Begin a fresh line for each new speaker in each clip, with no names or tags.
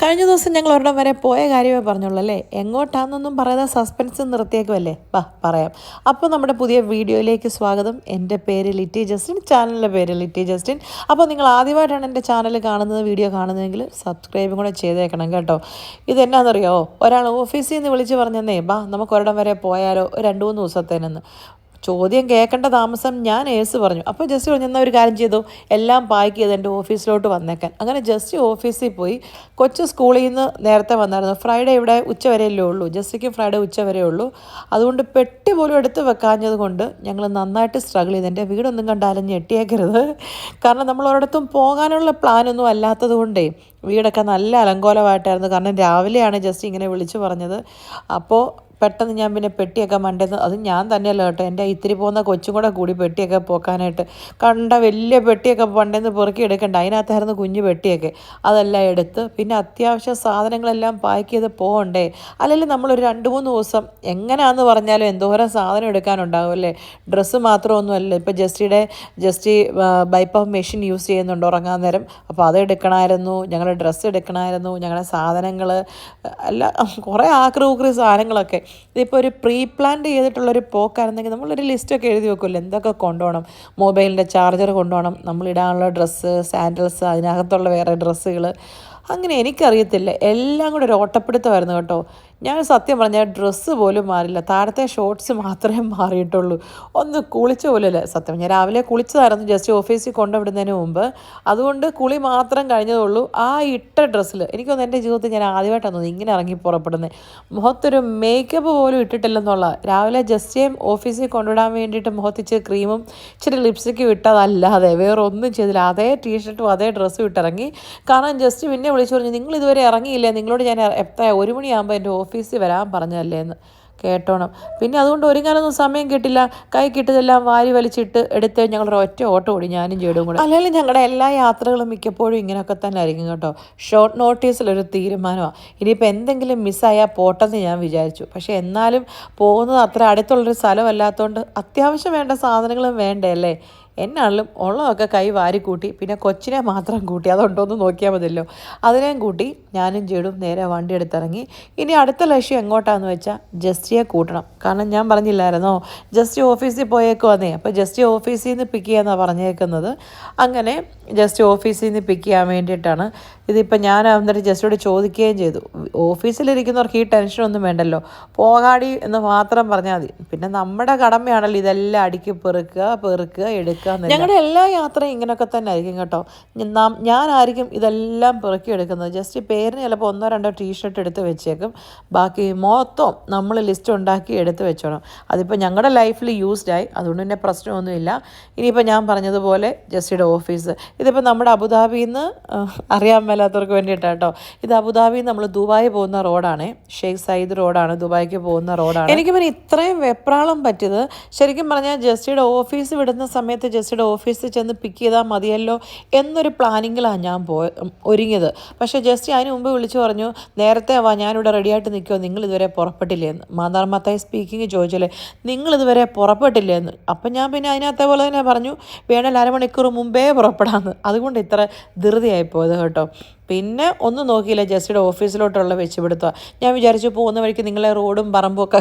കഴിഞ്ഞ ദിവസം ഞങ്ങൾ ഒരിടം വരെ പോയ കാര്യമേ പറഞ്ഞുള്ളൂ അല്ലേ? എങ്ങോട്ടാണെന്നൊന്നും പറയാതെ സസ്പെൻസ് നിർത്തിയേക്കുമല്ലേ ബാ പറയാം. അപ്പോൾ നമ്മുടെ പുതിയ വീഡിയോയിലേക്ക് സ്വാഗതം. എന്റെ പേര് ലിറ്റി ജസ്റ്റിൻ ചാനലിന്റെ പേര് ലിറ്റി ജസ്റ്റിൻ. അപ്പോൾ നിങ്ങൾ ആദ്യമായിട്ടാണ് എന്റെ ചാനൽ കാണുന്നത് വീഡിയോ കാണുന്നതെങ്കിൽ സബ്സ്ക്രൈബും കൂടെ ചെയ്തേക്കണം കേട്ടോ. ഇതെന്നാണെന്നറിയോ ഒരാൾ ഓഫീസിൽ നിന്ന് വിളിച്ച് പറഞ്ഞെന്നേ ബാ നമുക്ക് ഒരിടം വരെ പോയാലോ രണ്ട് മൂന്ന് ദിവസത്തേനെന്ന്. ചോദ്യം കേൾക്കേണ്ട താമസം ഞാൻ ഏസ് പറഞ്ഞു. അപ്പോൾ ജസ്റ്റ് പറഞ്ഞു എന്നാൽ ഒരു കാര്യം ചെയ്തു? എല്ലാം പാക്ക് ചെയ്ത് എന്റെ ഓഫീസിലോട്ട് വന്നേക്കാൻ. അങ്ങനെ ജസ്റ്റ് ഓഫീസിൽ പോയി. കൊച്ചു സ്കൂളിൽ നിന്ന് നേരത്തെ വന്നായിരുന്നു. ഫ്രൈഡേ ഇവിടെ ഉച്ച വരെയല്ലേ ഉള്ളൂ. ജസ്റ്റിക്ക് ഫ്രൈഡേ ഉച്ച വരെ ഉള്ളൂ. അതുകൊണ്ട് പെട്ടി പോലും എടുത്ത് വെക്കാഞ്ഞത് കൊണ്ട് ഞങ്ങൾ നന്നായിട്ട് സ്ട്രഗിൾ ചെയ്ത്. എന്റെ വീടൊന്നും കണ്ടാലും ഞെട്ടിയേക്കരുത്. കാരണം നമ്മൾ ഒരിടത്തും പോകാനുള്ള പ്ലാനൊന്നും അല്ലാത്തത് കൊണ്ടേ വീടൊക്കെ നല്ല അലങ്കോലമായിട്ടായിരുന്നു. കാരണം രാവിലെയാണ് ജസ്റ്റ് ഇങ്ങനെ വിളിച്ചു പറഞ്ഞത്. അപ്പോൾ പെട്ടെന്ന് ഞാൻ പിന്നെ പെട്ടിയൊക്കെ മണ്ടേന്ന് അത് ഞാൻ തന്നെയല്ല കേട്ടോ. എന്റെ ഇത്തിരി പോകുന്ന കൊച്ചും കൂടെ കൂടി പെട്ടിയൊക്കെ പോക്കാനായിട്ട്. കണ്ട വലിയ പെട്ടിയൊക്കെ പണ്ടേന്ന് പെറുക്കി എടുക്കണ്ട. അതിനകത്തായിരുന്നു കുഞ്ഞു പെട്ടിയൊക്കെ. അതെല്ലാം എടുത്ത് പിന്നെ അത്യാവശ്യ സാധനങ്ങളെല്ലാം പാക്ക് ചെയ്ത് പോകണ്ടേ. അല്ലെങ്കിൽ നമ്മളൊരു രണ്ട് മൂന്ന് ദിവസം എങ്ങനെയാണെന്ന് പറഞ്ഞാലും എന്തോരം സാധനം എടുക്കാനുണ്ടാകും അല്ലേ? ഡ്രസ്സ് മാത്രമൊന്നുമല്ല. ഇപ്പോൾ ജസ്റ്റിയുടെ ജസ്റ്റ് ബൈപ്പ് മെഷീൻ യൂസ് ചെയ്യുന്നുണ്ട് ഉറങ്ങാൻ നേരം. അപ്പോൾ അത് എടുക്കണമായിരുന്നു. ഞങ്ങളുടെ ഡ്രസ്സ് എടുക്കണമായിരുന്നു. ഞങ്ങളുടെ സാധനങ്ങൾ എല്ലാം കുറേ ആക്രി സാധനങ്ങളൊക്കെ. ഇതിപ്പോൾ ഒരു പ്രീ പ്ലാൻഡ് ചെയ്തിട്ടുള്ളൊരു പോക്കായിരുന്നെങ്കിൽ നമ്മളൊരു ലിസ്റ്റൊക്കെ എഴുതി വെക്കുമല്ലോ. എന്തൊക്കെ കൊണ്ടുപോകണം? മൊബൈലിന്റെ ചാർജർ കൊണ്ടുപോകണം. നമ്മളിടാനുള്ള ഡ്രസ്സ് സാൻഡൽസ് അതിനകത്തുള്ള വേറെ ഡ്രസ്സുകൾ അങ്ങനെ എനിക്കറിയത്തില്ല. എല്ലാം കൂടെ ഒരു ഓട്ടപ്പിടുത്തമായിരുന്നു കേട്ടോ. ഞാൻ സത്യം പറഞ്ഞാൽ ഡ്രസ്സ് പോലും മാറില്ല താഴത്തെ ഷോർട്സ് മാത്രമേ മാറിയിട്ടുള്ളൂ. ഒന്ന് കുളിച്ച പോലെയല്ല സത്യം ഞാൻ രാവിലെ കുളിച്ചതായിരുന്നു ജസ്റ്റ് ഓഫീസിൽ കൊണ്ടുവിടുന്നതിന് മുമ്പ്. അതുകൊണ്ട് കുളി മാത്രം കഴിഞ്ഞതുള്ളൂ. ആ ഇട്ട ഡ്രസ്സിൽ എനിക്കൊന്ന് എന്റെ ജീവിതത്തിൽ ഞാൻ ആദ്യമായിട്ടാണ് തോന്നുന്നത് ഇങ്ങനെ ഇറങ്ങി പുറപ്പെടുന്നത് മുഖത്തൊരു മേക്കപ്പ് പോലും ഇട്ടിട്ടില്ലെന്നുള്ള രാവിലെ ജസ്റ്റ് ഓഫീസിൽ കൊണ്ടുവിടാൻ വേണ്ടിയിട്ട് മുഖത്തിച്ച് ക്രീമും ഇച്ചിരി ലിപ്സ്റ്റിക്കും ഇട്ടതല്ലാതെ വേറെ ഒന്നും ചെയ്തില്ല. അതേ ടീഷർട്ടും അതേ ഡ്രസ്സും ഇട്ടിറങ്ങി. കാരണം ജസ്റ്റ് പിന്നെ വിളിച്ചു പറഞ്ഞു നിങ്ങൾ ഇതുവരെ ഇറങ്ങിയില്ലേ? നിങ്ങളോട് ഞാൻ എത്ര ഒരു മണിയാകുമ്പോൾ എന്റെ ഓഫീസിൽ വരാൻ പറഞ്ഞതല്ലേ എന്ന് കേട്ടോണം. പിന്നെ അതുകൊണ്ട് ഒരുങ്ങാനൊന്നും സമയം കിട്ടില്ല. കൈ കിട്ടിയതെല്ലാം വാരി വലിച്ചിട്ട് എടുത്ത് ഞങ്ങളുടെ ഒറ്റ ഓട്ടം ഓടി ഞാനും ചേടും കൂടെ. അല്ലെങ്കിൽ ഞങ്ങളുടെ എല്ലാ യാത്രകളും മിക്കപ്പോഴും ഇങ്ങനെയൊക്കെ തന്നെ ആയിരിക്കും കേട്ടോ ഷോർട്ട് നോട്ടീസിലൊരു തീരുമാനമാണ് ഇനിയിപ്പോൾ എന്തെങ്കിലും മിസ്സായാൽ പോട്ടെന്ന് ഞാൻ വിചാരിച്ചു. പക്ഷേ എന്നാലും പോകുന്നത് അത്ര അടുത്തുള്ളൊരു സ്ഥലമല്ലാത്തതുകൊണ്ട് അത്യാവശ്യം വേണ്ട സാധനങ്ങളും വേണ്ടേ അല്ലേ? എന്നാണെങ്കിലും ഉള്ളതൊക്കെ കൈ വാരി കൂട്ടി പിന്നെ കൊച്ചിനെ മാത്രം കൂട്ടി അതുണ്ടോയെന്ന് നോക്കിയാൽ മതിയല്ലോ. അതിനെയും കൂട്ടി ഞാനും ചേടും നേരെ വണ്ടി എടുത്തിറങ്ങി. ഇനി അടുത്ത ലക്ഷ്യം എങ്ങോട്ടാന്ന് വെച്ചാൽ ജസ്റ്റിയെ കൂട്ടണം. കാരണം ഞാൻ പറഞ്ഞില്ലായിരുന്നോ ജസ്റ്റ് ഓഫീസിൽ പോയേക്കുവാന്നേ അപ്പോൾ ജസ്റ്റ് ഓഫീസിൽ നിന്ന് പിക്ക് ചെയ്യാന്നാണ് പറഞ്ഞേക്കുന്നത്. അങ്ങനെ ജസ്റ്റ് ഓഫീസിൽ നിന്ന് പിക്ക് ചെയ്യാൻ വേണ്ടിയിട്ടാണ്. ഇതിപ്പോൾ ഞാൻ എന്നിട്ട് ജസ്റ്റോട് ചോദിക്കുകയും ചെയ്തു. ഓഫീസിലിരിക്കുന്നവർക്ക് ഈ ടെൻഷനൊന്നും വേണ്ടല്ലോ. പോകാടി എന്ന് മാത്രം പറഞ്ഞാൽ മതി. പിന്നെ നമ്മുടെ കടമയാണല്ലോ ഇതെല്ലാം അടുക്കി പെറുക്കുക പെറുക്കുക എടുക്കുക. ഞങ്ങളുടെ എല്ലാ യാത്രയും ഇങ്ങനെയൊക്കെ തന്നെ ആയിരിക്കും കേട്ടോ നാം ഞാനായിരിക്കും ഇതെല്ലാം പിറക്കി എടുക്കുന്നത് ജസ്റ്റ് പേരിന് ചിലപ്പോൾ ഒന്നോ രണ്ടോ ടീഷർട്ട് എടുത്ത് വെച്ചേക്കും. ബാക്കി മൊത്തം നമ്മൾ ലിസ്റ്റ് ഉണ്ടാക്കി എടുത്ത് വെച്ചോണം. അതിപ്പോൾ ഞങ്ങളുടെ ലൈഫിൽ യൂസ്ഡ് ആയി അതുകൊണ്ട് തന്നെ പ്രശ്നമൊന്നുമില്ല. ഇനിയിപ്പോൾ ഞാൻ പറഞ്ഞതുപോലെ ജസ്റ്റിയുടെ ഓഫീസ്. ഇതിപ്പോൾ നമ്മുടെ അബുദാബിയിൽ നിന്ന് അറിയാൻ മേലാത്തവർക്ക് വേണ്ടിയിട്ടാണ് കേട്ടോ. ഇത് അബുദാബിയിൽ നമ്മൾ ദുബായ് പോകുന്ന റോഡാണ്. ഷെയ്ഖ് സയ്യിദ് റോഡാണ്. ദുബായിക്ക് പോകുന്ന റോഡാണ്. എനിക്ക് പിന്നെ ഇത്രയും വെപ്രാളം പറ്റിയത്. ശരിക്കും പറഞ്ഞാൽ ജസ്റ്റിയുടെ ഓഫീസ് വിടുന്ന സമയത്ത് ജസ്റ്റിയുടെ ഓഫീസിൽ ചെന്ന് പിക്ക് ചെയ്താൽ മതിയല്ലോ എന്നൊരു പ്ലാനിങ്ങിലാണ് ഞാൻ പോയ ഒരുങ്ങിയത്. പക്ഷേ ജസ്റ്റ് അതിന് മുമ്പ് വിളിച്ചു പറഞ്ഞു നേരത്തെ വാ ഞാനിവിടെ റെഡിയായിട്ട് നിൽക്കുമോ നിങ്ങൾ ഇതുവരെ പുറപ്പെട്ടില്ലേ എന്ന്. മാതാർ മത്തായി സ്പീക്കിംഗ് ചോദിച്ചല്ലേ. നിങ്ങൾ ഇതുവരെ പുറപ്പെട്ടില്ലേ എന്ന്. അപ്പം ഞാൻ പിന്നെ അതിനകത്തെ പോലെ തന്നെ പറഞ്ഞു വേണേൽ അരമണിക്കൂർ മുമ്പേ പുറപ്പെടാമെന്ന് അതുകൊണ്ട് ഇത്ര ധൃതിയായി പോയത് കേട്ടോ. പിന്നെ ഒന്നും നോക്കിയില്ല ജസ്റ്റിയുടെ ഓഫീസിലോട്ടുള്ള വെച്ചുപിടുത്തുക ഞാൻ വിചാരിച്ചു പോകുന്ന വഴിക്ക് നിങ്ങളെ റോഡും പറമ്പും ഒക്കെ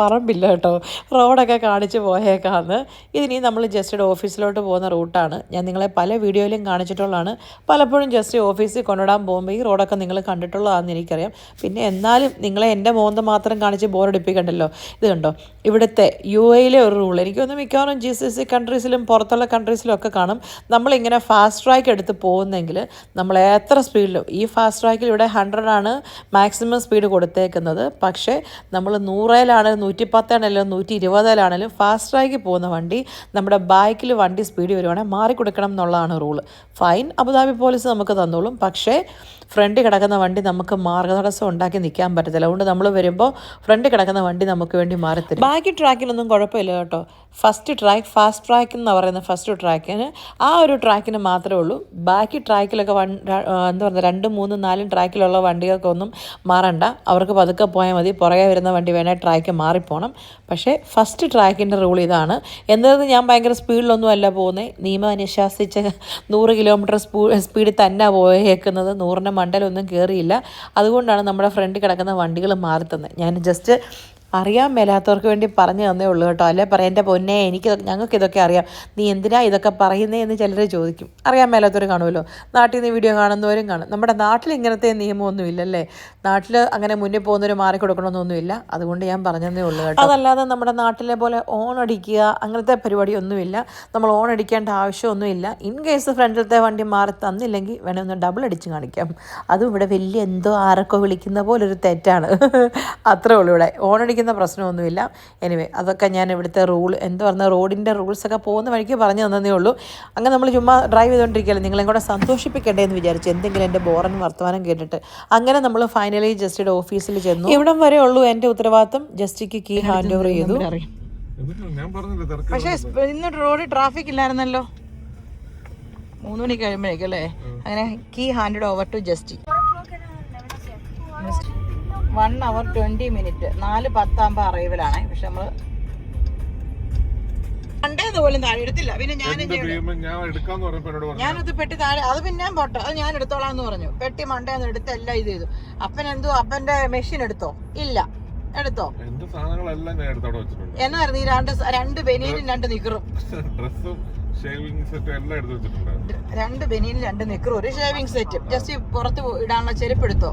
പറമ്പില്ല കേട്ടോ. റോഡൊക്കെ കാണിച്ച് പോയേക്കാന്ന്. ഇതിനി നമ്മൾ ജസ്റ്റിയുടെ ഓഫീസിലോട്ട് പോകുന്ന റൂട്ടാണ്. ഞാൻ നിങ്ങളെ പല വീഡിയോയിലും കാണിച്ചിട്ടുള്ളതാണ്. പലപ്പോഴും ജസ്റ്റ് ഓഫീസിൽ കൊണ്ടുവിടാൻ പോകുമ്പോൾ ഈ റോഡൊക്കെ നിങ്ങൾ കണ്ടിട്ടുള്ളതാണെന്ന് എനിക്കറിയാം. പിന്നെ എന്നാലും നിങ്ങളെ എന്റെ മോന്ത മാത്രം കാണിച്ച് ബോറടിപ്പിക്കണ്ടല്ലോ ഇത് കണ്ടോ? ഇവിടുത്തെ യു എയിലെ ഒരു റൂൾ എനിക്കൊന്ന് മിക്കവാറും ജി സി സി കൺട്രീസിലും പുറത്തുള്ള കൺട്രീസിലും ഒക്കെ കാണും. നമ്മളിങ്ങനെ ഫാസ്റ്റ് ട്രാക്ക് എടുത്ത് പോകുന്നെങ്കിൽ നമ്മൾ എത്ര സ്പീഡിലും ഈ ഫാസ്റ്റ് ട്രാക്കിൽ ഇവിടെ ഹൺഡ്രഡ് ആണ് മാക്സിമം സ്പീഡ് കൊടുത്തേക്കുന്നത്. പക്ഷേ നമ്മൾ നൂറേലാണെങ്കിലും നൂറ്റി പത്താണെങ്കിലും നൂറ്റി ഇരുപതിലാണെങ്കിലും ഫാസ്റ്റ് ട്രാക്കിൽ പോകുന്ന വണ്ടി നമ്മുടെ ബൈക്കിൽ വണ്ടി സ്പീഡ് വരുവാണെങ്കിൽ മാറിക്കൊടുക്കണം എന്നുള്ളതാണ് റൂൾ ഫൈൻ അബുദാബി പോലീസ് നമുക്ക് തന്നോളും. പക്ഷേ ഫ്രണ്ട് കിടക്കുന്ന വണ്ടി നമുക്ക് മാർഗതടസ്സം ഉണ്ടാക്കി നിൽക്കാൻ പറ്റത്തില്ല. അതുകൊണ്ട് നമ്മൾ വരുമ്പോൾ ഫ്രണ്ട് കിടക്കുന്ന വണ്ടി നമുക്ക് വേണ്ടി മാറത്തില്ല ബാക്കി ട്രാക്കിലൊന്നും കുഴപ്പമില്ല കേട്ടോ. ഫസ്റ്റ് ട്രാക്ക് ഫാസ്റ്റ് ട്രാക്ക് എന്ന് പറയുന്ന ഫസ്റ്റ് ട്രാക്കിന് ആ ഒരു ട്രാക്കിന് മാത്രമേ ഉള്ളൂ. ബാക്കി ട്രാക്കിലൊക്കെ വൺ എന്താ പറയുക രണ്ടും മൂന്നും നാലും ട്രാക്കിലുള്ള വണ്ടികൾക്കൊന്നും മാറണ്ട. അവർക്ക് പതുക്കെ പോയാൽ മതി. പുറകെ വരുന്ന വണ്ടി വേണേൽ ട്രാക്ക് മാറിപ്പോണം. പക്ഷേ ഫസ്റ്റ് ട്രാക്കിന്റെ റൂൾ ഇതാണ്. എന്നത് ഞാൻ ഭയങ്കര സ്പീഡിലൊന്നും അല്ല പോകുന്നത് നിയമം അനുശാസിച്ച നൂറ് കിലോമീറ്റർ സ്പൂ സ്പീഡിൽ തന്നെ പോയേക്കുന്നത്. നൂറിന്റെ മണ്ടലൊന്നും കയറിയില്ല അതുകൊണ്ടാണ് നമ്മുടെ ഫ്രണ്ട് കിടക്കുന്ന വണ്ടികൾ മാറി തന്നെ ഞാൻ ജസ്റ്റ് അറിയാൻ മേലാത്തവർക്ക് വേണ്ടി പറഞ്ഞു തന്നേ ഉള്ളൂ കേട്ടോ. അല്ലേ പറയാം എന്റെ പൊന്നെ എനിക്ക് ഞങ്ങൾക്ക് ഇതൊക്കെ അറിയാം. നീ എന്തിനാ ഇതൊക്കെ പറയുന്നേ? എന്ന് ചിലർ ചോദിക്കും. അറിയാൻ മേലാത്തവർ കാണുമല്ലോ. നാട്ടിൽ നിന്ന് വീഡിയോ കാണുന്നവരും കാണും. നമ്മുടെ നാട്ടിൽ ഇങ്ങനത്തെ നിയമമൊന്നും ഇല്ലല്ലേ? നാട്ടിൽ അങ്ങനെ മുന്നിൽ പോകുന്നവർ മാറിക്കൊടുക്കണമെന്നൊന്നുമില്ല അതുകൊണ്ട് ഞാൻ പറഞ്ഞതേ ഉള്ളൂ കേട്ടോ. അതല്ലാതെ നമ്മുടെ നാട്ടിലെ പോലെ ഓൺ അടിക്കുക അങ്ങനത്തെ പരിപാടിയൊന്നുമില്ല. നമ്മൾ ഓൺ അടിക്കേണ്ട ആവശ്യമൊന്നുമില്ല. ഇൻ കേസ് ഫ്രണ്ടിലത്തെ വണ്ടി മാറി തന്നില്ലെങ്കിൽ വേണേ ഒന്ന് ഡബിൾ അടിച്ച് കാണിക്കാം. അതും ഇവിടെ വലിയ എന്തോ ആരൊക്കെ വിളിക്കുന്ന പോലൊരു തെറ്റാണ്. അത്രേ ഉള്ളൂ ഇവിടെ. ഓൺ അടിക്കുന്ന പ്രശ്നമൊന്നുമില്ല. എനിവേ അതൊക്കെ ഞാൻ ഇവിടുത്തെ റൂൾ എന്ത് പറഞ്ഞ റോഡിന്റെ റൂൾസൊക്കെ പോകുന്ന വഴിക്ക് പറഞ്ഞു തന്നതേ ഉള്ളൂ. അങ്ങനെ നമ്മൾ ചുമ്മാ ഡ്രൈവ് ചെയ്തുകൊണ്ടിരിക്കുകയല്ലേ നിങ്ങളെ കൂടെ സന്തോഷിപ്പിക്കണ്ടേ എന്ന് വിചാരിച്ചു എന്തെങ്കിലും എന്റെ ബോറൻ വർത്തമാനം കേട്ടിട്ട് അങ്ങനെ നമ്മൾ ഫൈനലി ജസ്റ്റിയുടെ ഓഫീസിൽ ചെന്നു. ഇവിടം വരെ ഉള്ളൂ എന്റെ ഉത്തരവാദിത്തം ജസ്റ്റിക്ക് കീ ഹാൻഡ് ഓവർ ചെയ്തു.
ഞാൻ പറഞ്ഞില്ല തിരക്ക്
പക്ഷേ ഇന്ന് റോഡ് ട്രാഫിക് ഇല്ലായിരുന്നല്ലോ. മൂന്ന് മണി കഴിയുമ്പോഴേക്കും അല്ലേ അങ്ങനെ key hand over to Justy one hour twenty minute നാല് പത്താകുമ്പോൾ അറൈവലാണ് പക്ഷെ നമ്മൾ പോലും താഴെ എടുത്തില്ല. പിന്നെ ഞാൻ ഞാനത് പെട്ടി താഴെ അത് പിന്നെ പോട്ടെ. അത് ഞാൻ എടുത്തോളാം എന്ന് പറഞ്ഞു. പെട്ടി മണ്ടേന്ന് എടുത്ത് എല്ലാം ഇത് ചെയ്തു. അപ്പൻ എന്തോ അപ്പന്റെ മെഷീൻ എടുത്തോ? ഇല്ല. എടുത്തോ? എന്നായിരുന്നു ഈ രണ്ട് രണ്ട് ബനിയനും രണ്ട് നിക്കറും.
ഡ്രസ്സും ഷേവിംഗ് സെറ്റ് എല്ലാം എടുത്ത് വെച്ചിട്ടുണ്ട്
രണ്ട് ബനിയൻ രണ്ട് നിക്കറും ഒരു ഷേവിംഗ് സെറ്റ് ജസ്റ്റ് പുറത്ത് ഇടാനുള്ള ചെരുപ്പ് എടുത്തോ?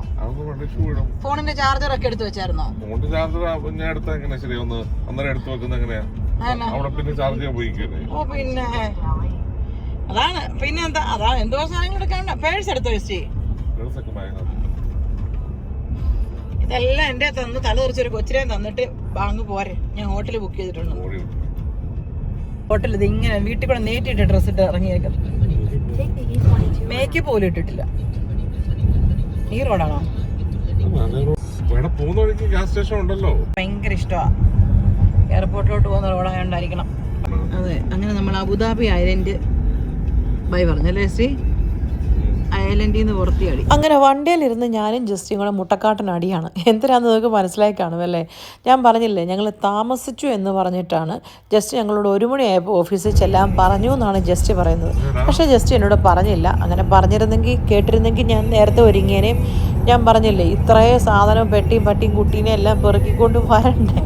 ഫോണിന്റെ ചാർജർ ഒക്കെ എടുത്തു വെച്ചായിരുന്നോ?
ഫോണിന്റെ ചാർജർ ഞാൻ എടുത്ത എങ്ങനെ ശരി? ഒന്ന് അന്നേരം എടുത്ത് വെക്കുന്ന എങ്ങനെയാ?
ആണോ?
അവിടെ പിന്നെ ചാർജ്
ഓ പിന്നെ. അതാണ്. പിന്നെ എന്താ? അതാ എന്തോ സാധനങ്ങൾ എടുക്കാണ്ട പേഴ്സ് എടുത്തോ ചേച്ചി? ഇതെല്ലാം എന്റെ തന്ന് തല തെറിച്ചൊരു കൊച്ചിനെ തന്നിട്ട് ബാങ്ക് പോരെ. ഞാൻ ഹോട്ടൽ ബുക്ക് ചെയ്തിട്ടുണ്ട്. ഇത് ഇങ്ങനെ വീട്ടിൽ കൂടെ നേറ്റിട്ട് ഡ്രസ് ഇട്ട് ഇറങ്ങിയേക്കും. മേക്ക് പോലും ഇട്ടിട്ടില്ല. ഈ റോഡാണോ ഭയങ്കര ഇഷ്ടമാണ് എയർപോർട്ടിലോട്ട് പോകുന്ന റോഡായോണ്ടായിരിക്കണം അതെ അങ്ങനെ നമ്മൾ അബുദാബി ഐലൻഡ് ബൈ പറഞ്ഞല്ലേ ശ്രീ? ഐലൻഡിൽ നിന്ന് പുറത്തിയാടി. അങ്ങനെ വണ്ടിയിലിരുന്ന് ഞാനും ജസ്റ്റിയും കൂടെ മുട്ടക്കാട്ടൻ അടിയാണ്. എന്തിനാന്ന് നിങ്ങൾക്ക് മനസ്സിലായി കാണും അല്ലേ? ഞാൻ പറഞ്ഞില്ലേ ഞങ്ങൾ താമസിച്ചു എന്ന് പറഞ്ഞിട്ടാണ് ജസ്റ്റ് ഞങ്ങളോട് ഒരു മണിയായപ്പോൾ ഓഫീസിൽ ചെല്ലാൻ പറഞ്ഞു എന്നാണ് ജസ്റ്റ് പറയുന്നത്. പക്ഷേ ജസ്റ്റ് എന്നോട് പറഞ്ഞില്ല. അങ്ങനെ പറഞ്ഞിരുന്നെങ്കിൽ കേട്ടിരുന്നെങ്കിൽ ഞാൻ നേരത്തെ ഒരുങ്ങിയേനെയും ഞാൻ പറഞ്ഞില്ലേ ഇത്രേ സാധനം പെട്ടിയും പട്ടിയും കുട്ടീനെ എല്ലാം പെറുക്കിക്കൊണ്ട് വരണ്ടേ?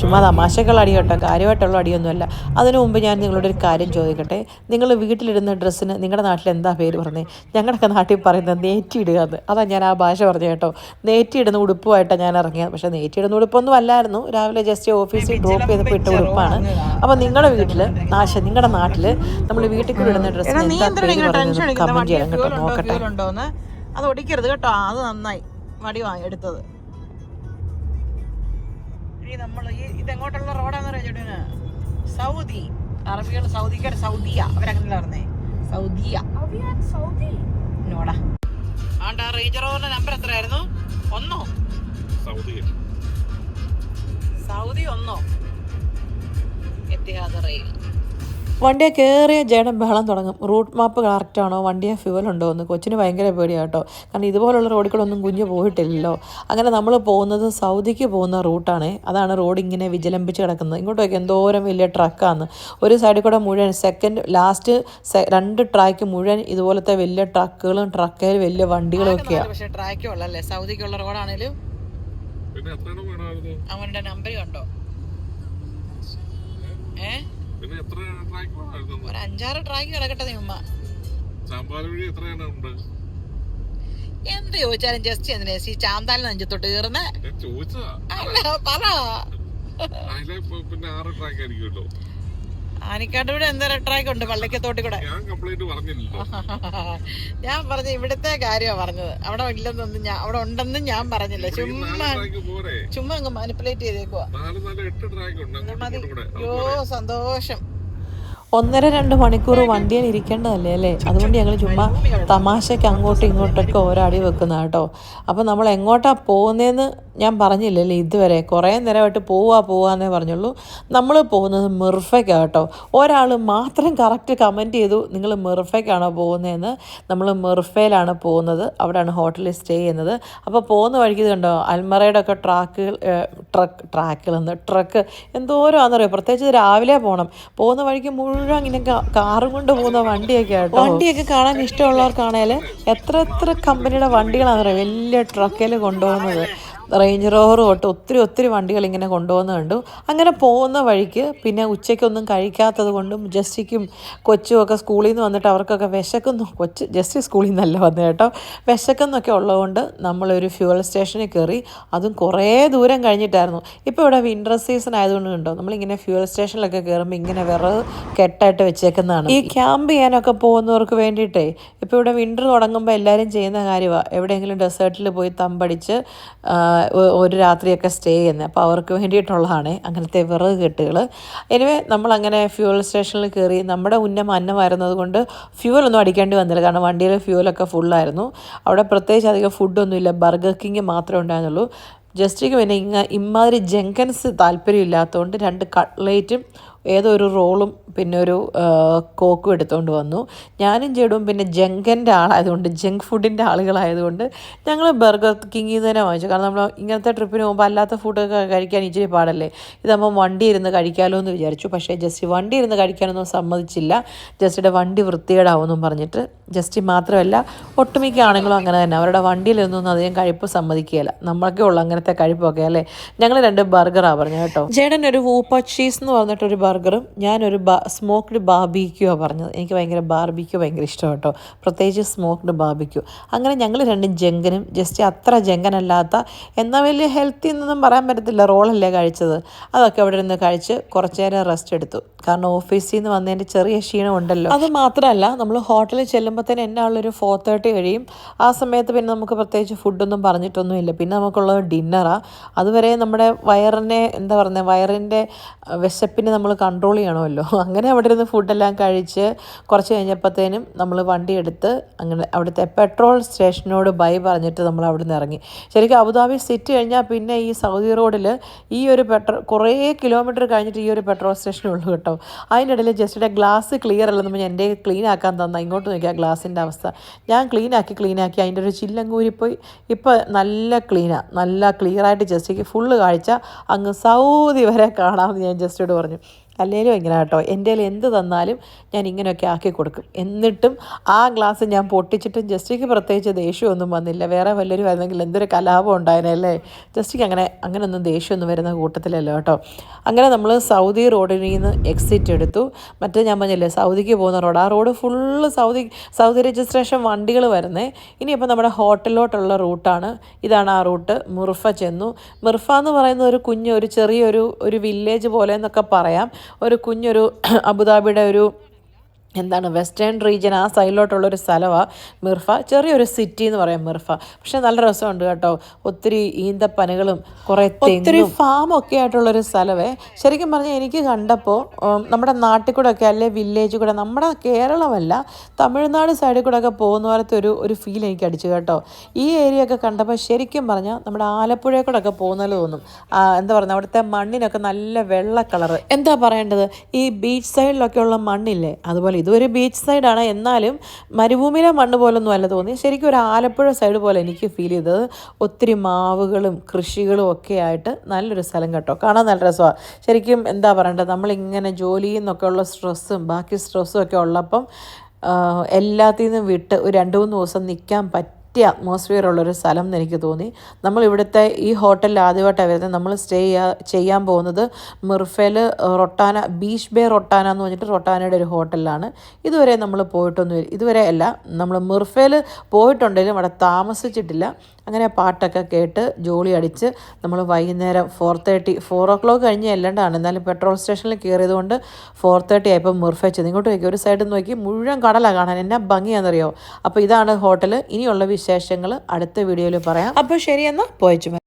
ചുമ്മാ തമാശകൾ അടി കേട്ടോ കാര്യമായിട്ടുള്ള അടിയൊന്നുമല്ല. അതിനു മുമ്പ് ഞാൻ നിങ്ങളോട് ഒരു കാര്യം ചോദിക്കട്ടെ? നിങ്ങൾ വീട്ടിലിടുന്ന ഡ്രസ്സിന് നിങ്ങളുടെ നാട്ടിൽ എന്താ പേര് പറഞ്ഞത് ഞങ്ങളുടെയൊക്കെ നാട്ടിൽ പറയുന്നത് നേറ്റിയിടുക എന്ന്. അതാ ഞാൻ ആ ഭാഷ പറഞ്ഞു കേട്ടോ. നേറ്റിയിടുന്ന ഉടുപ്പുമായിട്ടാണ് ഞാൻ ഇറങ്ങിയത്. പക്ഷേ നേറ്റിയിടുന്ന ഉടുപ്പൊന്നും അല്ലായിരുന്നു. രാവിലെ ജസ്റ്റ് ഓഫീസിൽ ഡ്രോപ്പ് ചെയ്തപ്പോൾ ഇട്ട ഉടുപ്പാണ്. അപ്പോൾ നിങ്ങളുടെ വീട്ടിൽ നാശ നിങ്ങളുടെ നാട്ടിൽ നമ്മൾ വീട്ടിൽ കൂടി ഇടുന്ന ഡ്രസ്സിന് എന്താ പേര് പറയുന്നത് കമന്റ് ചെയ്യാൻ കേട്ടോ. നോക്കട്ടെ. അത് ഒടിക്കരുത് കേട്ടോ. അത് നന്നായി. വടി വാ എടുത്തത്. ഇനി നമ്മൾ ഈ ഇതെങ്ങോട്ടുള്ള റോഡാന്ന് പറയാ സൗദി. അറബികൾ സൗദിക്കാട് സൗദിയ. അവരങ്ങനെ പറഞ്ഞേ സൗദിയ. നോടാ. ആണ്ടാ നമ്പർ എത്രയായിരുന്നു? ഒന്നോ?
സൗദി.
സൗദി ഒന്നോ? Etihad rail. വണ്ടിയെ കയറിയ ജേടം ബഹളം തുടങ്ങും. റൂട്ട് മാപ്പ് കറക്റ്റ് ആണോ? വണ്ടിയെ ഫ്യൂവൽ ഉണ്ടോ എന്ന്. കൊച്ചിന് ഭയങ്കര പേടിയാട്ടോ കാരണം ഇതുപോലുള്ള റോഡുകളൊന്നും കുഞ്ഞ് പോയിട്ടില്ലല്ലോ. അങ്ങനെ നമ്മൾ പോകുന്നത് സൗദിക്ക് പോകുന്ന റൂട്ടാണ് അതാണ് റോഡ് ഇങ്ങനെ വിജലംബിച്ച് കിടക്കുന്നത്. ഇങ്ങോട്ടൊക്കെ എന്തോരം വലിയ ട്രക്കാണ് ഒരു സൈഡിൽ കൂടെ മുഴുവൻ സെക്കൻഡ് ലാസ്റ്റ് രണ്ട് ട്രാക്ക് മുഴുവൻ ഇതുപോലത്തെ വലിയ ട്രക്കുകളും ട്രക്കേൽ വലിയ വണ്ടികളും ഒക്കെയാണ് പക്ഷേ ട്രാക്ക് ഉള്ളല്ലേ സൗദിക്കുള്ള റോഡാണേലും അവന്റെ നമ്പർ കണ്ടോ ഏ?
പിന്നെ എത്ര ട്രാക്ക് വേണമായിരുന്നു
ഒരു അഞ്ചാറ് ട്രാക്ക് കിടക്കട്ടെ നിമ്മ
ചാമ്പാല വഴി എത്ര എണ്ണം ഉണ്ട്?
എന്ത് ചോദിച്ചാലും ജസ്റ്റ് എന്തിനാ? ഈ ചാന്താലിന് നെഞ്ചത്തോട്ട് കയറുന്ന? അല്ല പറ.
അതിലെ പിന്നെ ആറ് ട്രാക്ക് ആയിരിക്കുമല്ലോ.
ആനിക്കാട്ടിവിടെ എന്തൊരു ട്രാക്ക് ഉണ്ട് പള്ളിക്കത്തോട്ടി കൂടെ.
ഞാൻ പറഞ്ഞു പറഞ്ഞില്ലല്ലോ.
ഞാൻ പറഞ്ഞ ഇവിടുത്തെ കാര്യമാണ് പറഞ്ഞത്. അവിടെ ഇല്ലെന്നൊന്നും ഞാൻ അവിടെ ഉണ്ടെന്നും ഞാൻ പറഞ്ഞില്ല. ചുമ്മാ ചുമ്മാ അങ്ങ് മാനിപ്പുലേറ്റ് ചെയ്തേക്കുവാ. സന്തോഷം. ഒന്നര രണ്ട് മണിക്കൂർ വണ്ടിയിൽ ഇരിക്കേണ്ടതല്ലേ അല്ലേ? അതുകൊണ്ട് ഞങ്ങൾ ചുമ്മാ തമാശയ്ക്ക് അങ്ങോട്ടും ഇങ്ങോട്ടൊക്കെ ഓരോ അടി വെക്കുന്ന കേട്ടോ. അപ്പോൾ നമ്മൾ എങ്ങോട്ടാണ് പോകുന്നതെന്ന് ഞാൻ പറഞ്ഞില്ലല്ലേ ഇതുവരെ. കുറേ നേരമായിട്ട് പോവാ പോവാന്നേ പറഞ്ഞുള്ളൂ. നമ്മൾ പോകുന്നത് മിർഫയ്ക്കാണ് കേട്ടോ. ഒരാൾ മാത്രം കറക്റ്റ് കമന്റ് ചെയ്തു നിങ്ങൾ മിർഫയ്ക്കാണോ പോകുന്നതെന്ന്? നമ്മൾ മിർഫയിലാണ് പോകുന്നത്. അവിടെയാണ് ഹോട്ടലിൽ സ്റ്റേ ചെയ്യുന്നത്. അപ്പോൾ പോകുന്ന വഴിക്ക് ഇത് കണ്ടോ? അൽമറയുടെ ഒക്കെ ട്രാക്ക് ട്രക്ക് ട്രാക്കിൽ നിന്ന് ട്രക്ക്. എന്തോരം ആണെന്നറിയോ പ്രത്യേകിച്ച് രാവിലെ പോകണം പോകുന്ന വഴിക്ക് മുഴുവൻ ഇങ്ങനെ കാറും കൊണ്ട് പോകുന്ന വണ്ടിയൊക്കെ ആട്ടോ വണ്ടിയൊക്കെ കാണാൻ ഇഷ്ടമുള്ളവർക്കാണേൽ എത്ര എത്ര കമ്പനിയുടെ വണ്ടികളാണെന്നറിയോ വലിയ ട്രക്കിൽ കൊണ്ടുപോകുന്നത്. റേഞ്ച് റോവർ തൊട്ട് ഒത്തിരി ഒത്തിരി വണ്ടികൾ ഇങ്ങനെ കൊണ്ടുപോകുന്ന കണ്ടു. അങ്ങനെ പോകുന്ന വഴിക്ക് പിന്നെ ഉച്ചയ്ക്കൊന്നും കഴിക്കാത്തത് കൊണ്ടും ജസ്റ്റിക്കും കൊച്ചും ഒക്കെ സ്കൂളിൽ നിന്ന് വന്നിട്ട് അവർക്കൊക്കെ വിശക്കുന്നു. കൊച്ച് ജസ്റ്റ് സ്കൂളിൽ നിന്നല്ല വന്നത് കേട്ടോ. വിശക്കുന്നൊക്കെ ഉള്ളതുകൊണ്ട് നമ്മളൊരു ഫ്യൂവൽ സ്റ്റേഷനിൽ കയറി അതും കുറേ ദൂരം കഴിഞ്ഞിട്ടായിരുന്നു. ഇപ്പോൾ ഇവിടെ വിന്റർ സീസൺ ആയതുകൊണ്ട് കണ്ടോ? നമ്മളിങ്ങനെ ഫ്യൂവൽ സ്റ്റേഷനിലൊക്കെ കയറുമ്പോൾ ഇങ്ങനെ വിറക് കെട്ടായിട്ട് വെച്ചേക്കുന്നതാണ്. ഈ ക്യാമ്പ് ചെയ്യാനൊക്കെ പോകുന്നവർക്ക് വേണ്ടിയിട്ടേ ഇപ്പോൾ ഇവിടെ വിന്റർ തുടങ്ങുമ്പോൾ എല്ലാവരും ചെയ്യുന്ന കാര്യമാണ് എവിടെയെങ്കിലും ഡെസേർട്ടിൽ പോയി തമ്പടിച്ച് ഒരു രാത്രിയൊക്കെ സ്റ്റേ ചെയ്യുന്നത് അപ്പോൾ അവർക്ക് വേണ്ടിയിട്ടുള്ളതാണ് അങ്ങനത്തെ വിറക് കെട്ടുകൾ എനിവേ നമ്മളങ്ങനെ ഫ്യൂവൽ സ്റ്റേഷനിൽ കയറി നമ്മുടെ ഉന്നം അന്നമായിരുന്നത് കൊണ്ട് ഫ്യൂവലൊന്നും അടിക്കേണ്ടി വന്നില്ല. കാരണം വണ്ടിയിൽ ഫ്യൂവലൊക്കെ ഫുള്ളായിരുന്നു അവിടെ പ്രത്യേകിച്ച് അധികം ഫുഡൊന്നുമില്ല ബർഗർ കിങ് മാത്രമേ ഉണ്ടായിരുന്നുള്ളൂ. ജസ്റ്റിക്ക് പിന്നെ ഇങ്ങ ഇമാതിരി ജങ്കൻസ് താല്പര്യമില്ലാത്തതുകൊണ്ട് രണ്ട് കട്ട്ലേറ്റും ഏതോ ഒരു റോളും പിന്നെ ഒരു കോക്കും എടുത്തുകൊണ്ട് വന്നു. ഞാനും ചേടും പിന്നെ ജങ്കന്റെ ആളായതുകൊണ്ട് ജങ്ക് ഫുഡിന്റെ ആളുകളായതുകൊണ്ട് ഞങ്ങൾ ബർഗർ കിങ്ങിൽ തന്നെ വാങ്ങിച്ചു. കാരണം നമ്മൾ ഇങ്ങനത്തെ ട്രിപ്പിന് പോകുമ്പോൾ അല്ലാത്ത ഫുഡൊക്കെ കഴിക്കാൻ ഇച്ചിരി പാടല്ലേ. ഇതാകുമ്പോൾ വണ്ടി ഇരുന്ന് കഴിക്കാമല്ലോ എന്ന് വിചാരിച്ചു. പക്ഷേ ജസ്റ്റ് വണ്ടി ഇരുന്ന് കഴിക്കാനൊന്നും സമ്മതിച്ചില്ല. ജസ്റ്റിയുടെ വണ്ടി വൃത്തികേടാവുമെന്നും പറഞ്ഞിട്ട് ജസ്റ്റ് മാത്രമല്ല ഒട്ടുമിക്ക ആണെങ്കിലും അങ്ങനെ തന്നെ. അവരുടെ വണ്ടിയിലൊന്നും അധികം കഴിപ്പ് സമ്മതിക്കുകയില്ല. നമ്മളൊക്കെ ഉള്ളു അങ്ങനത്തെ കഴിപ്പൊക്കെ അല്ലേ? ഞങ്ങൾ രണ്ട് ബർഗറാണ് പറഞ്ഞു കേട്ടോ. ജേഡൻ ഒരു വൂപ്പ ചീസ് എന്ന് പറഞ്ഞിട്ടൊരു ബർഗറും ഞാനൊരു ബാ സ്മോക്ക്ഡ് ബാർബിക്യൂ പറഞ്ഞത്. എനിക്ക് ഭയങ്കര ബാർബിക്യൂ ഭയങ്കര ഇഷ്ടം കേട്ടോ പ്രത്യേകിച്ച് സ്മോക്ക്ഡ് ബാർബിക്യൂ. അങ്ങനെ ഞങ്ങൾ രണ്ടും ജങ്കനും ജസ്റ്റ് അത്ര ജങ്കനല്ലാത്ത എന്നാൽ വലിയ ഹെൽത്തി എന്നൊന്നും പറയാൻ പറ്റത്തില്ല റോളല്ലേ കഴിച്ചത്. അതൊക്കെ അവിടെ നിന്ന് കഴിച്ച് കുറച്ച് നേരം റെസ്റ്റ് എടുത്തു. കാരണം ഓഫീസിൽ നിന്ന് വന്നതിന്റെ ചെറിയ ക്ഷീണം ഉണ്ടല്ലോ അത് മാത്രമല്ല നമ്മൾ ഹോട്ടലിൽ ചെല്ലുമ്പോഴത്തേന് എന്നാ ഉള്ളൊരു ഫോർ തേർട്ടി കഴിയും. ആ സമയത്ത് പിന്നെ നമുക്ക് പ്രത്യേകിച്ച് ഫുഡൊന്നും പറഞ്ഞിട്ടൊന്നുമില്ല. പിന്നെ നമുക്കുള്ളത് ഡിന്നറാണ് അതുവരെ നമ്മുടെ വയറിനെ എന്താ പറയുന്നത് വയറിന്റെ വിശപ്പിനെ നമ്മൾ കൺട്രോൾ ചെയ്യണമല്ലോ. അങ്ങനെ അവിടെ ഇരുന്ന് ഫുഡെല്ലാം കഴിച്ച് കുറച്ച് കഴിഞ്ഞപ്പോഴത്തേനും നമ്മൾ വണ്ടി എടുത്ത് അങ്ങനെ അവിടുത്തെ പെട്രോൾ സ്റ്റേഷനോട് ബൈ പറഞ്ഞിട്ട് നമ്മൾ അവിടെ നിന്ന് ഇറങ്ങി. ശരിക്കും അബുദാബി സിറ്റി കഴിഞ്ഞാൽ പിന്നെ ഈ സൗദി റോഡിൽ ഈ ഒരു പെട്രോൾ കുറേ കിലോമീറ്റർ കഴിഞ്ഞിട്ട് ഈ ഒരു പെട്രോൾ സ്റ്റേഷനേ ഉള്ളൂ കേട്ടോ. അതിന്റെ ഇടയിൽ ജസ്റ്റിന്റെ ഗ്ലാസ് ക്ലിയർ അല്ലെന്ന് പറഞ്ഞാൽ എന്റെ ക്ലീൻ ആക്കാൻ തന്ന. ഇങ്ങോട്ട് നോക്കിയാൽ ഗ്ലാസിന്റെ അവസ്ഥ. ഞാൻ ക്ലീൻ ആക്കി ക്ലീൻ ആക്കി. അതിന്റെ ഒരു ചില്ലം കൂരിപ്പോയി ഇപ്പോൾ നല്ല ക്ലീനാണ് നല്ല ക്ലിയറായിട്ട് ജസ്റ്റിക്ക് ഫുള്ള് കാഴ്ച അങ്ങ് സൗദി വരെ കാണാമെന്ന് ഞാൻ ജസ്റ്റോട് പറഞ്ഞു. അല്ലേലും ഇങ്ങനെ കേട്ടോ എന്റെ കയ്യിൽ എന്ത് തന്നാലും ഞാൻ ഇങ്ങനെയൊക്കെ ആക്കി കൊടുക്കും. എന്നിട്ടും ആ ഗ്ലാസ് ഞാൻ പൊട്ടിച്ചിട്ടും ജസ്റ്റിക്ക് പ്രത്യേകിച്ച് ദേഷ്യമൊന്നും വന്നില്ല. വേറെ വല്ലവരും ആയിരുന്നെങ്കിൽ എന്തൊരു കലാപം അല്ലേ ജസ്റ്റിക്ക് അങ്ങനെ അങ്ങനെയൊന്നും ദേഷ്യമൊന്നും വരുന്ന കൂട്ടത്തിലല്ലോ കേട്ടോ. അങ്ങനെ നമ്മൾ സൗദി റോഡിൽ നിന്ന് എക്സിറ്റ് എടുത്തു. മറ്റേ ഞാൻ പറഞ്ഞില്ലേ സൗദിക്ക് പോകുന്ന റോഡ്. ആ road full Saudi Saudi registration വണ്ടികൾ വരുന്നേ. ഇനിയിപ്പോൾ നമ്മുടെ ഹോട്ടലിലോട്ടുള്ള റൂട്ടാണ്. ഇതാണ് ആ റൂട്ട്. മുർഫ ചെന്നു. മിർഫ എന്ന് പറയുന്ന ഒരു കുഞ്ഞ് ഒരു ചെറിയൊരു ഒരു വില്ലേജ് പോലെ എന്നൊക്കെ പറയാം. ഒരു കുഞ്ഞൊരു അബുദാബിയുടെ ഒരു എന്താണ് വെസ്റ്റേൺ റീജിയൻ ആ സൈഡിലോട്ടുള്ള ഒരു സ്ഥലമാണ് മിർഫ. ചെറിയൊരു സിറ്റി എന്ന് പറയാം മിർഫ. പക്ഷെ നല്ല രസമുണ്ട് കേട്ടോ. ഒത്തിരി ഈന്തപ്പനകളും കുറേ ഒത്തിരി ഫാമൊക്കെ ആയിട്ടുള്ളൊരു സ്ഥലമേ ശരിക്കും പറഞ്ഞാൽ എനിക്ക് കണ്ടപ്പോൾ നമ്മുടെ നാട്ടിൽ കൂടെ ഒക്കെ അല്ലെ വില്ലേജ് കൂടെ നമ്മുടെ കേരളമല്ല തമിഴ്നാട് സൈഡിൽ കൂടെ ഒക്കെ പോകുന്ന പോലത്തെ ഒരു ഒരു ഫീൽ എനിക്ക് അടിച്ചു കേട്ടോ. ഈ ഏരിയ ഒക്കെ കണ്ടപ്പോൾ ശരിക്കും പറഞ്ഞാൽ നമ്മുടെ ആലപ്പുഴയിൽ കൂടെ ഒക്കെ പോകുന്നത് തോന്നും. എന്താ പറയുക അവിടുത്തെ മണ്ണിനൊക്കെ നല്ല വെള്ള കളറ്. എന്താ പറയേണ്ടത്? ഈ ബീച്ച് സൈഡിലൊക്കെ ഉള്ള മണ്ണില്ലേ? അതുപോലെ ഇതൊരു ബീച്ച് സൈഡാണ് എന്നാലും മരുഭൂമിയിലെ മണ്ണ് പോലൊന്നും അല്ല തോന്നി ശരിക്കും ഒരു ആലപ്പുഴ സൈഡ് പോലെ എനിക്ക് ഫീൽ ചെയ്തത്. ഒത്തിരി മാവുകളും കൃഷികളും ഒക്കെ ആയിട്ട് നല്ലൊരു സ്ഥലം കേട്ടോ. കാണാൻ നല്ല രസമാണ് ശരിക്കും എന്താ പറയേണ്ടത് നമ്മളിങ്ങനെ ജോലിയിൽ നിന്നൊക്കെ ഉള്ള സ്ട്രെസ്സും ബാക്കി സ്ട്രെസ്സും ഒക്കെ ഉള്ളപ്പം എല്ലാത്തിൽ നിന്നും വിട്ട് ഒരു രണ്ട് മൂന്ന് ദിവസം നിൽക്കാൻ പറ്റും പറ്റിയ അറ്റ്മോസ്ഫിയർ ഉള്ളൊരു സ്ഥലം എന്ന് എനിക്ക് തോന്നി. നമ്മൾ ഇവിടുത്തെ ഈ ഹോട്ടലിൽ ആദ്യമായിട്ടാണ് വരുന്നത്. നമ്മൾ സ്റ്റേ ചെയ്യാ ചെയ്യാൻ പോകുന്നത് മിർഫേൽ റൊട്ടാന ബീച്ച് ബേ റൊട്ടാന എന്ന് പറഞ്ഞിട്ട് റൊട്ടാനയുടെ ഒരു ഹോട്ടലിലാണ് ഇതുവരെ നമ്മൾ പോയിട്ടൊന്നും ഇതുവരെ അല്ല. നമ്മൾ മിർഫേൽ പോയിട്ടുണ്ടെങ്കിലും അവിടെ താമസിച്ചിട്ടില്ല. അങ്ങനെ പാട്ടൊക്കെ കേട്ട് ജോളി അടിച്ച് നമ്മൾ വൈകുന്നേരം four thirty four o'clock കഴിഞ്ഞ് എല്ലാണ്ടാണ് എന്നാലും പെട്രോൾ സ്റ്റേഷനിൽ കയറിയത് കൊണ്ട് ഫോർ തേർട്ടി ആയപ്പോൾ മുർഫ ചെന്ന് ഇങ്ങോട്ട് നോക്കി. ഒരു സൈഡിൽ നോക്കി. മുഴുവൻ കടലാണ് കാണാൻ. എന്നാ ഭംഗിയാണെന്നറിയോ അപ്പോൾ ഇതാണ് ഹോട്ടൽ ഇനിയുള്ള വിശേഷങ്ങൾ അടുത്ത വീഡിയോയിൽ പറയാം. അപ്പോൾ ശരിയെന്നാൽ പോയച്ചു.